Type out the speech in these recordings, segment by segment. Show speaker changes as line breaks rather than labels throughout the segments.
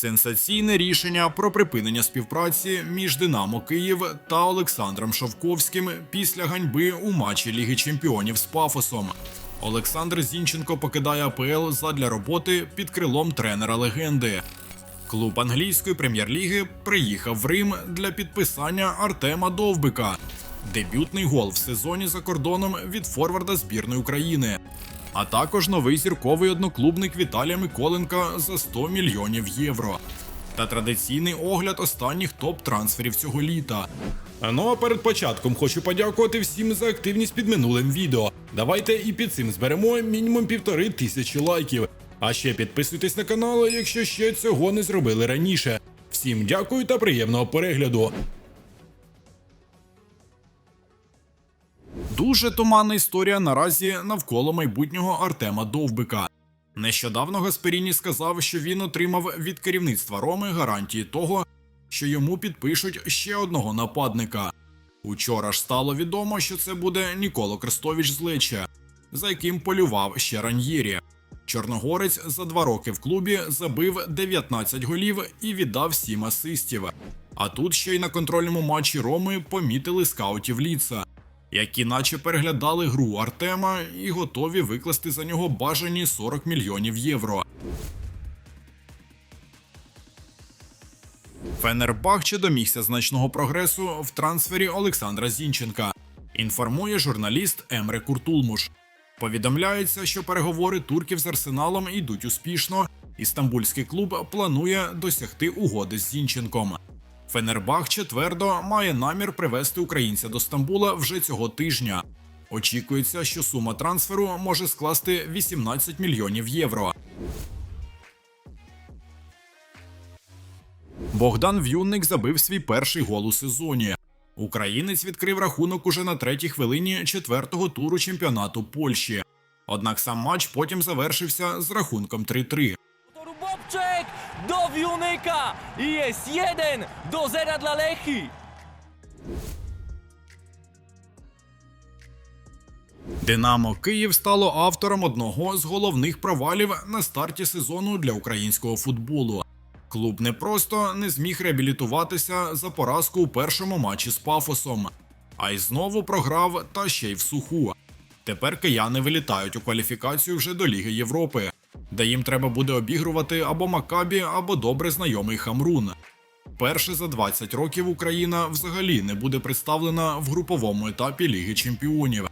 Сенсаційне рішення про припинення співпраці між Динамо Київ та Олександром Шовковським після ганьби у матчі Ліги Чемпіонів з Пафосом. Олександр Зінченко покидає АПЛ задля роботи під крилом тренера легенди. Клуб англійської прем'єр-ліги приїхав в Рим для підписання Артема Довбика. Дебютний гол в сезоні за кордоном від форварда збірної України. А також новий зірковий одноклубник Віталія Миколенка за 100 мільйонів євро. Та традиційний огляд останніх топ-трансферів цього літа. Ну а перед початком хочу подякувати всім за активність під минулим відео. Давайте і під цим зберемо мінімум півтори тисячі лайків. А ще підписуйтесь на канал, якщо ще цього не зробили раніше. Всім дякую та приємного перегляду. Дуже туманна історія наразі навколо майбутнього Артема Довбика. Нещодавно Гасперіні сказав, що він отримав від керівництва Роми гарантії того, що йому підпишуть ще одного нападника. Учора ж стало відомо, що це буде Ніколо Крестович з Леча, за яким полював ще Раньєрі. Чорногорець за два роки в клубі забив 19 голів і віддав 7 асистів. А тут ще й на контрольному матчі Роми помітили скаутів Ліца, які наче переглядали гру Артема і готові викласти за нього бажані 40 мільйонів євро. Фенербахче домігся значного прогресу в трансфері Олександра Зінченка. Інформує журналіст Емре Куртулмуш. Повідомляється, що переговори турків з арсеналом йдуть успішно, і стамбульський клуб планує досягти угоди з Зінченком. Фенербахче твердо має намір привезти українця до Стамбула вже цього тижня. Очікується, що сума трансферу може скласти 18 мільйонів євро. Богдан В'юнник забив свій перший гол у сезоні. Українець відкрив рахунок уже на третій хвилині четвертого туру чемпіонату Польщі. Однак сам матч потім завершився з рахунком 3-3.
Rubowczyk do Wiunyka i jest 1 do 0 dla Lechi.
Динамо Київ стало автором одного з головних провалів на старті сезону для українського футболу. Клуб не просто не зміг реабілітуватися за поразку у першому матчі з пафосом, а й знову програв та ще й в суху. Тепер кияни вилітають у кваліфікацію вже до Ліги Європи, де їм треба буде обігрувати або Макабі, або добре знайомий Хамрун. Перше за 20 років Україна взагалі не буде представлена в груповому етапі Ліги Чемпіонів.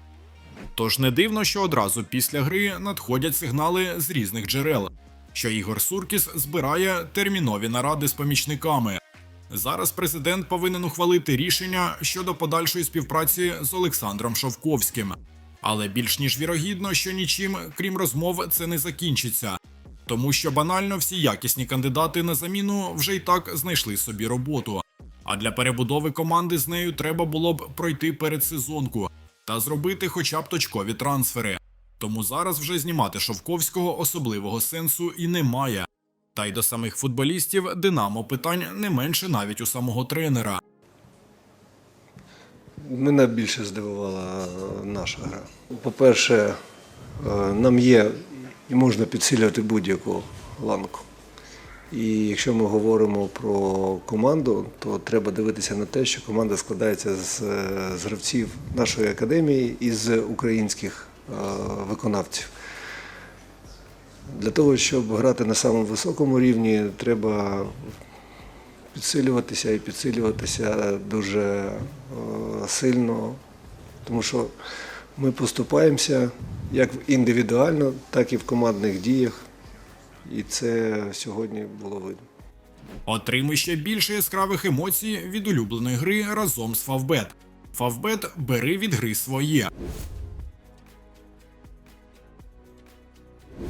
Тож не дивно, що одразу після гри надходять сигнали з різних джерел, що Ігор Суркіс збирає термінові наради з помічниками. Зараз президент повинен ухвалити рішення щодо подальшої співпраці з Олександром Шовковським. Але більш ніж вірогідно, що нічим, крім розмов, це не закінчиться, тому що банально всі якісні кандидати на заміну вже й так знайшли собі роботу. А для перебудови команди з нею треба було б пройти передсезонку та зробити хоча б точкові трансфери. Тому зараз вже знімати Шовковського особливого сенсу і немає. Та й до самих футболістів Динамо питань не менше навіть у самого тренера.
Мене більше здивувала наша гра. По-перше, е, нам є і можна підсилювати будь-яку ланку. І якщо ми говоримо про команду, то треба дивитися на те, що команда складається з, е, з гравців нашої академії і з українських е, виконавців. Для того, щоб грати на самому високому рівні, треба підсилюватися і підсилюватися дуже е, сильно, тому що ми поступаємося як індивідуально, так і в командних діях. І це сьогодні було видно.
Отримуй ще більше яскравих емоцій від улюбленої гри разом з Фавбет. Фавбет бери від гри своє.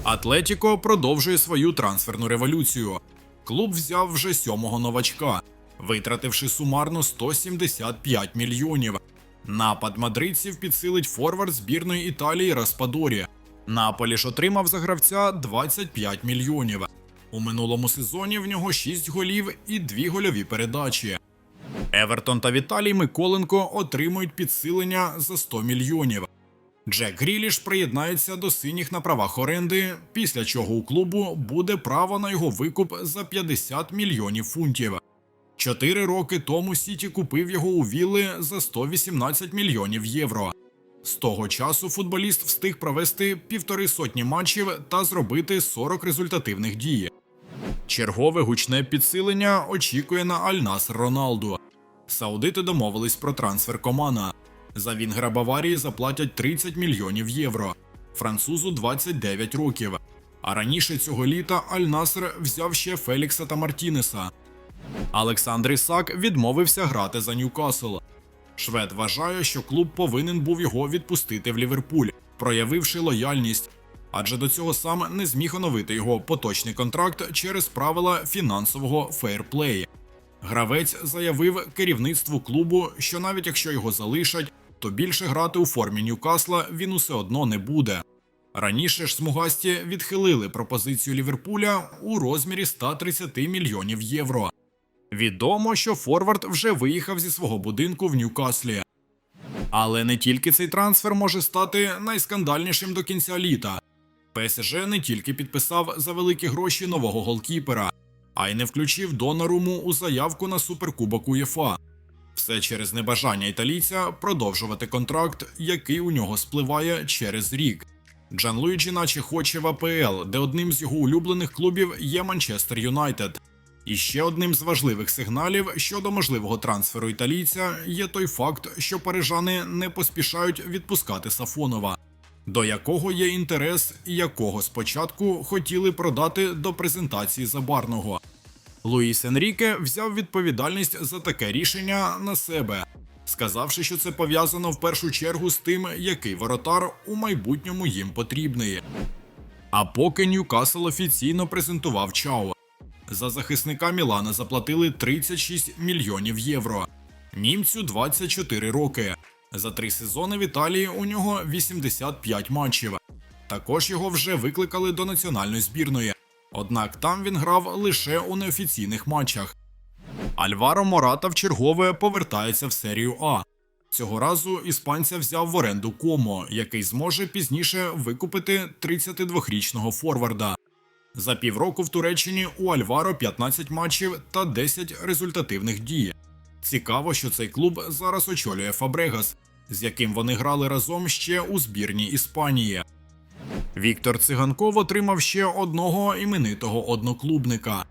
Атлетіко продовжує свою трансферну революцію. Клуб взяв вже сьомого новачка, витративши сумарно 175 мільйонів. Напад мадридців підсилить форвард збірної Італії Распадорі. Наполі ж отримав за гравця 25 мільйонів. У минулому сезоні в нього 6 голів і 2 гольові передачі. Евертон та Віталій Миколенко отримують підсилення за 100 мільйонів. Джек Гріліш приєднається до синіх на правах оренди, після чого у клубу буде право на його викуп за 50 мільйонів фунтів. Чотири роки тому Сіті купив його у Вілли за 118 мільйонів євро. З того часу футболіст встиг провести півтори сотні матчів та зробити 40 результативних дій. Чергове гучне підсилення очікує на Аль-Наср Роналду. Саудити домовились про трансфер Комана. За Вінгера Баварії заплатять 30 мільйонів євро, французу 29 років. А раніше цього літа Аль-Наср взяв ще Фелікса та Мартінеса. Олександр Ісак відмовився грати за Ньюкасл. Швед вважає, що клуб повинен був його відпустити в Ліверпуль, проявивши лояльність, адже до цього сам не зміг оновити його поточний контракт через правила фінансового фейрплеї. Гравець заявив керівництву клубу, що навіть якщо його залишать, то більше грати у формі Ньюкасла він усе одно не буде. Раніше ж смугасті відхилили пропозицію Ліверпуля у розмірі 130 мільйонів євро. Відомо, що Форвард вже виїхав зі свого будинку в Ньюкаслі. Але не тільки цей трансфер може стати найскандальнішим до кінця літа. ПСЖ не тільки підписав за великі гроші нового голкіпера, а й не включив Донаруму у заявку на суперкубок УЄФА. Все через небажання італійця продовжувати контракт, який у нього спливає через рік. Джан Луїджі наче хоче в АПЛ, де одним з його улюблених клубів є Манчестер Юнайтед. І ще одним з важливих сигналів щодо можливого трансферу італійця є той факт, що парижани не поспішають відпускати Сафонова, до якого є інтерес і якого спочатку хотіли продати до презентації забарного. Луїс Енріке взяв відповідальність за таке рішення на себе, сказавши, що це пов'язано в першу чергу з тим, який воротар у майбутньому їм потрібний. А поки Ньюкасл офіційно презентував Чао. За захисника Мілана заплатили 36 мільйонів євро. Німцю 24 роки. За три сезони в Італії у нього 85 матчів. Також його вже викликали до національної збірної. Однак там він грав лише у неофіційних матчах. Альваро Мората вчергове повертається в серію А. Цього разу іспанця взяв в оренду Комо, який зможе пізніше викупити 32-річного форварда. За півроку в Туреччині у Альваро 15 матчів та 10 результативних дій. Цікаво, що цей клуб зараз очолює Фабрегас, з яким вони грали разом ще у збірній Іспанії. Віктор Циганков отримав ще одного іменитого одноклубника.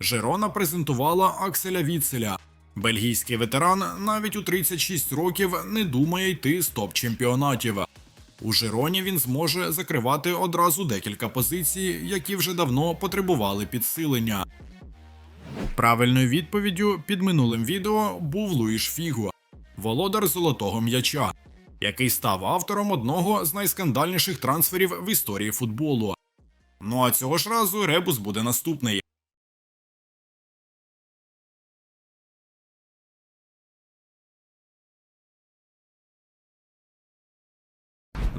Жерона презентувала Акселя Віцеля. Бельгійський ветеран навіть у 36 років не думає йти з топ-чемпіонатів. У Жероні він зможе закривати одразу декілька позицій, які вже давно потребували підсилення. Правильною відповіддю під минулим відео був Луїш Фіго, володар золотого м'яча, який став автором одного з найскандальніших трансферів в історії футболу. Ну а цього ж разу ребус буде наступний.